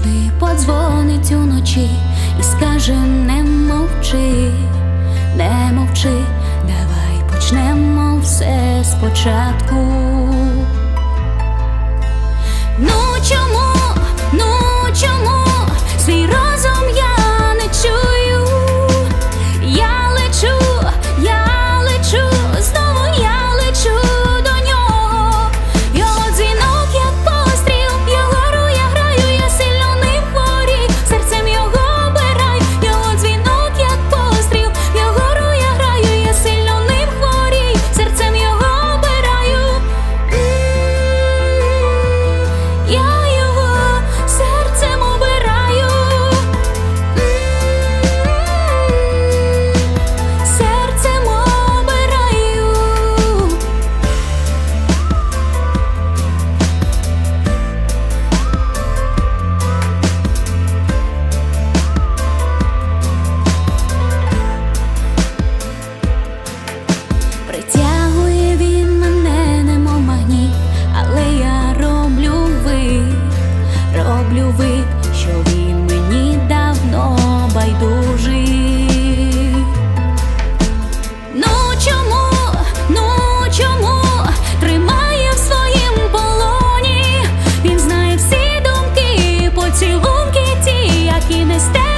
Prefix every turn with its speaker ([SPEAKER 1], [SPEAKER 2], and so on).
[SPEAKER 1] кожний подзвонить уночі і скаже, не мовчи, не мовчи, давай почнемо все спочатку. Stay.